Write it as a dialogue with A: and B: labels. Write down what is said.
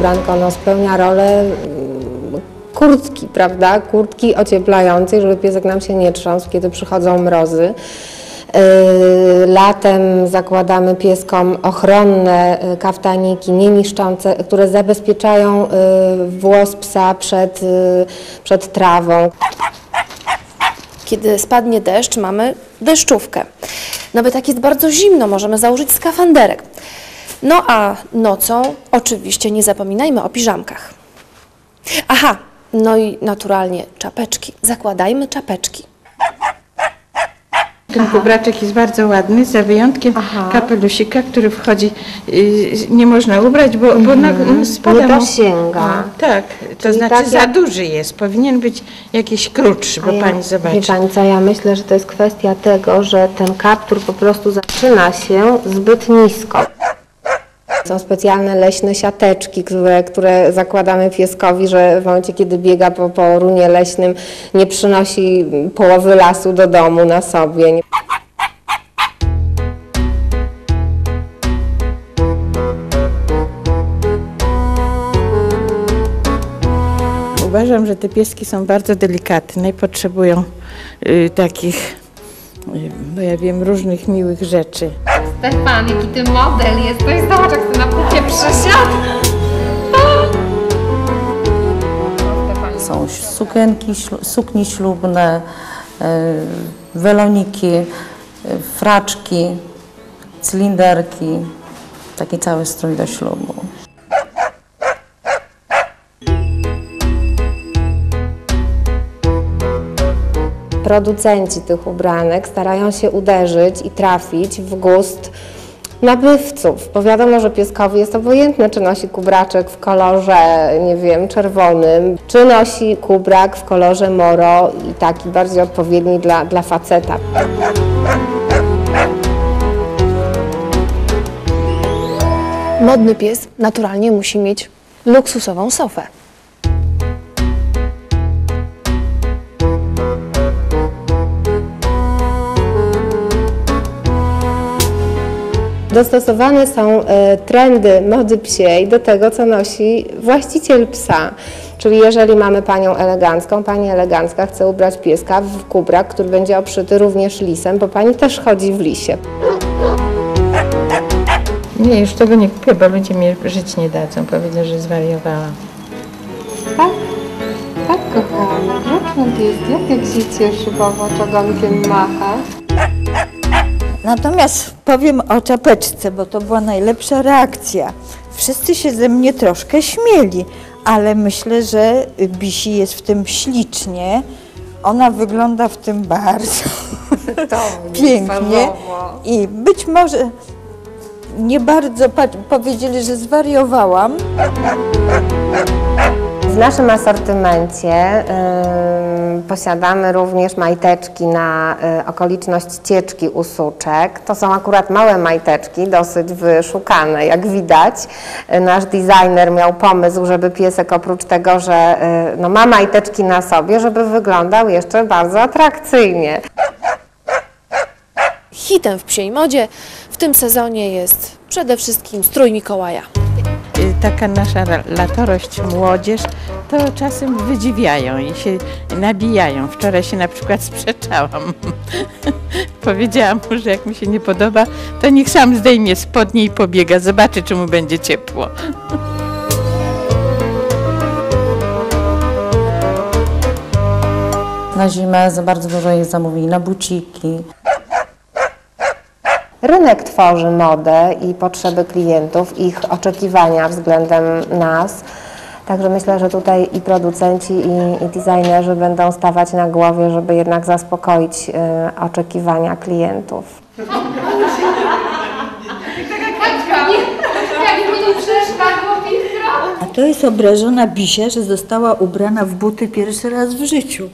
A: ubranko ono spełnia rolę mm, kurtki, prawda? Kurtki ocieplającej, żeby piesek nam się nie trząsł, kiedy przychodzą mrozy. Yy, Latem zakładamy pieskom ochronne yy, kaftaniki, nieniszczące, które zabezpieczają yy, włos psa przed, yy, przed trawą.
B: Kiedy spadnie deszcz, mamy deszczówkę. Nawet jak jest bardzo zimno, możemy założyć skafanderek. No a nocą oczywiście nie zapominajmy o piżamkach. Aha, no i naturalnie czapeczki. Zakładajmy czapeczki.
C: Ten kubraczek jest bardzo ładny, za wyjątkiem kapelusika, który wchodzi, y, nie można ubrać, bo, bo na, no, spada
A: Nie dosięga.
C: Tak, to
A: Czyli
C: znaczy
A: tak
C: za
A: jak-
C: duży jest, powinien być jakiś krótszy, bo
A: ja-
C: pani
A: Wie
C: zobaczy.
A: Pani co, ja myślę, że to jest kwestia tego, że ten kaptur po prostu zaczyna się zbyt nisko. Są specjalne leśne siateczki, które, które zakładamy pieskowi, że w momencie, kiedy biega po, po runie leśnym, nie przynosi połowy lasu do domu na sobie.
C: Uważam, że te pieski są bardzo delikatne i potrzebują y, takich, y, ja wiem, różnych miłych rzeczy.
D: Stefan, jaki ty model jesteś, zobacz jak ty na pupie przysiadł.
E: Są sukienki, suknie ślubne, e, weloniki, e, fraczki, cylinderki, taki cały strój do ślubu.
A: Producenci tych ubranek starają się uderzyć i trafić w gust nabywców, bo wiadomo, że pieskowi jest obojętne, czy nosi kubraczek w kolorze, nie wiem, czerwonym, czy nosi kubrak w kolorze moro i taki bardziej odpowiedni dla, dla faceta.
B: Modny pies naturalnie musi mieć luksusową sofę.
A: Dostosowane są e, trendy mody psiej do tego, co nosi właściciel psa. Czyli jeżeli mamy panią elegancką, pani elegancka chce ubrać pieska w kubrak, który będzie obszyty również lisem, bo pani też chodzi w lisie.
C: Nie, już tego nie kupię, bo ludzie mnie żyć nie dadzą. Powiedzą, że zwariowałam.
D: Tak, tak kochany, wróczny jest, jak, jak się cieszy, bo ogonkiem macha.
F: Natomiast powiem o czapeczce, bo to była najlepsza reakcja. Wszyscy się ze mnie troszkę śmieli, ale myślę, że Bisi jest w tym ślicznie. Ona wygląda w tym bardzo pięknie i być może nie bardzo powiedzieli, że zwariowałam.
A: Naszym asortymencie ym, posiadamy również majteczki na y, okoliczność cieczki u suczek. To są akurat małe majteczki, dosyć wyszukane. Jak widać, y, nasz designer miał pomysł, żeby piesek oprócz tego, że y, no, ma majteczki na sobie, żeby wyglądał jeszcze bardzo atrakcyjnie.
B: Hitem w psiej modzie w tym sezonie jest przede wszystkim strój Mikołaja.
C: Y, Taka nasza latorość młodzież, to czasem wydziwiają i się nabijają. Wczoraj się na przykład sprzeczałam. Powiedziałam mu, że jak mi się nie podoba, to niech sam zdejmie spodnie i pobiega, zobaczy, czy mu będzie ciepło.
E: Na zimę za bardzo dużo jest zamówień na buciki.
A: Rynek tworzy modę i potrzeby klientów, ich oczekiwania względem nas. Także myślę, że tutaj i producenci, i, i designerzy będą stawać na głowie, żeby jednak zaspokoić y, oczekiwania klientów.
F: A to jest obrażona Bisia, że została ubrana w buty pierwszy raz w życiu.